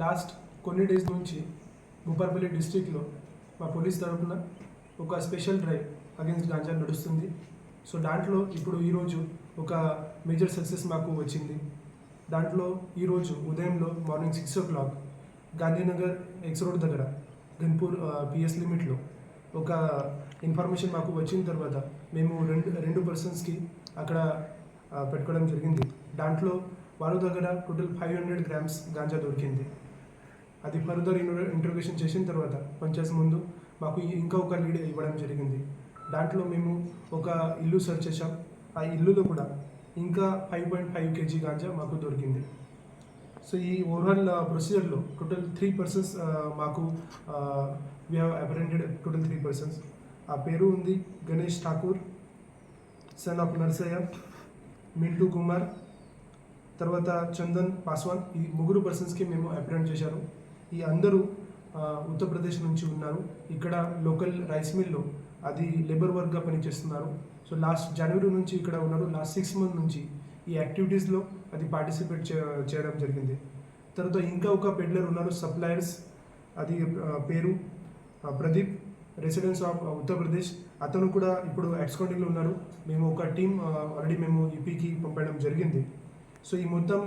Last కొన్ని days నుంచి భూపాలపల్లి డిస్టిక్లో మా పోలీస్ తరఫున ఒక స్పెషల్ డ్రైవ్ అగేన్స్ట్ గాంజా నడుస్తుంది. సో దాంట్లో ఇప్పుడు ఈరోజు ఒక మేజర్ సక్సెస్ మాకు వచ్చింది. దాంట్లో ఈరోజు ఉదయంలో morning six o'clock Gandhinagar X road దగ్గర గన్పూర్ పిఎస్ లిమిట్లో ఒక ఇన్ఫర్మేషన్ మాకు వచ్చిన తర్వాత మేము రెండు రెండు పర్సన్స్కి అక్కడ పెట్టుకోవడం జరిగింది. దాంట్లో వారు దగ్గర total five hundred grams ganja దొరికింది. అది ఫర్దర్ ఇంట్రోగేషన్ చేసిన తర్వాత పంచాయత్ ముందు మాకు ఇంకా ఒక లీడ్ ఇవ్వడం జరిగింది. దాంట్లో మేము ఒక ఇల్లు సెర్చ్ చేసాం ఆ ఇల్లులో కూడా ఇంకా five point five KG ganja మాకు దొరికింది. సో ఈ ఓవరాల్ ప్రొసీజర్లో టోటల్ త్రీ పర్సన్స్ మాకు we have apprehended total three persons ఆ పేరు ఉంది గణేష్ ఠాకూర్ సన్ ఆఫ్ నర్సయ్య మింటూ కుమార్ తర్వాత చందన్ పాస్వాన్ ఈ ముగ్గురు పర్సన్స్కి మేము అప్రెంట్ చేశారు. ఈ అందరూ ఉత్తరప్రదేశ్ నుంచి ఉన్నారు. ఇక్కడ లోకల్ రైస్ మిల్లో అది లేబర్ వర్క్గా పనిచేస్తున్నారు. సో లాస్ట్ జనవరి నుంచి ఇక్కడ ఉన్నారు. లాస్ట్ సిక్స్ మంత్ నుంచి ఈ యాక్టివిటీస్లో అది పార్టిసిపేట్ చేయడం జరిగింది. తర్వాత ఇంకా ఒక పెడ్లర్ ఉన్నారు సప్లయర్స్ అది పేరు ప్రదీప్ రెసిడెన్స్ ఆఫ్ ఉత్తరప్రదేశ్. అతను కూడా ఇప్పుడు ఎక్స్కౌంటింగ్లో ఉన్నారు. మేము ఒక టీం ఆల్రెడీ మేము ఈపీకి పంపడం జరిగింది. సో ఈ మొత్తం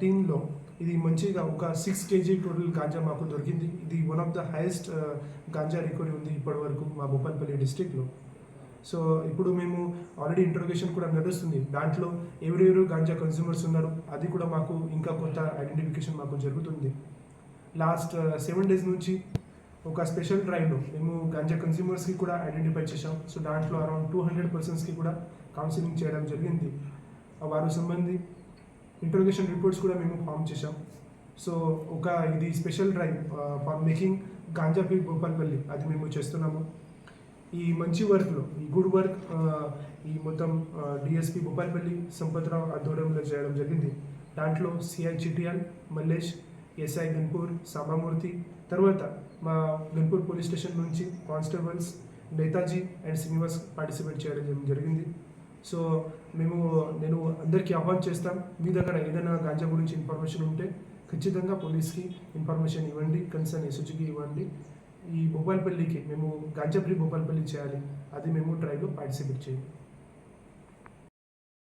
టీంలో ఇది మంచిగా ఒక సిక్స్ కేజీ టోటల్ గాంజా మాకు దొరికింది. ఇది one of the highest ganja recovery ఉంది ఇప్పటి వరకు మా భూపాల్పల్లి డిస్టిక్లో సో ఇప్పుడు మేము ఆల్రెడీ ఇంట్రోగేషన్ కూడా నడుస్తుంది. దాంట్లో ఎవరెవరు గాంజా కన్స్యూమర్స్ ఉన్నారు అది కూడా మాకు ఇంకా కొత్త ఐడెంటిఫికేషన్ మాకు జరుగుతుంది. లాస్ట్ సెవెన్ డేస్ నుంచి ఒక స్పెషల్ డ్రైవ్లో మేము గాంజా కన్స్యూమర్స్కి కూడా ఐడెంటిఫై చేసాం సో దాంట్లో అరౌండ్ టూ హండ్రెడ్ పర్సన్స్కి కూడా కౌన్సిలింగ్ చేయడం జరిగింది. వారు సంబంధి ఇంట్రోగేషన్ రిపోర్ట్స్ కూడా మేము ఫామ్ చేశాం. సో ఒక ఇది special drive for making ganja free Bhupalpally అది మేము చేస్తున్నాము. ఈ మంచి వర్క్లో ఈ గుడ్ వర్క్ ఈ మొత్తం డిఎస్పి భూపాల్పల్లి సంపత్రావు ఆధ్వర్యంలో చేయడం జరిగింది. దాంట్లో సిఐ చిటియాల్ మల్లేష్ ఎస్ఐ గన్పూర్ సాంబామూర్తి తర్వాత మా గన్పూర్ పోలీస్ స్టేషన్ నుంచి constables Netaji and Srinivas participate చేయడం జరిగింది. సో మేము అందరికీ ఆహ్వాన్ చేస్తాం. మీ దగ్గర ఏదైనా గాంజా గురించి ఇన్ఫర్మేషన్ ఉంటే ఖచ్చితంగా పోలీస్కి ఇన్ఫర్మేషన్ ఇవ్వండి. కన్సర్న్ ఎస్హెచ్కి ఇవ్వండి. ఈ భూపాల్పల్లికి మేము గాంజా ఫ్రీ భూపాల్పల్లి చేయాలి. అది మేము ట్రైలో పార్టిసిపేట్ చేయాలి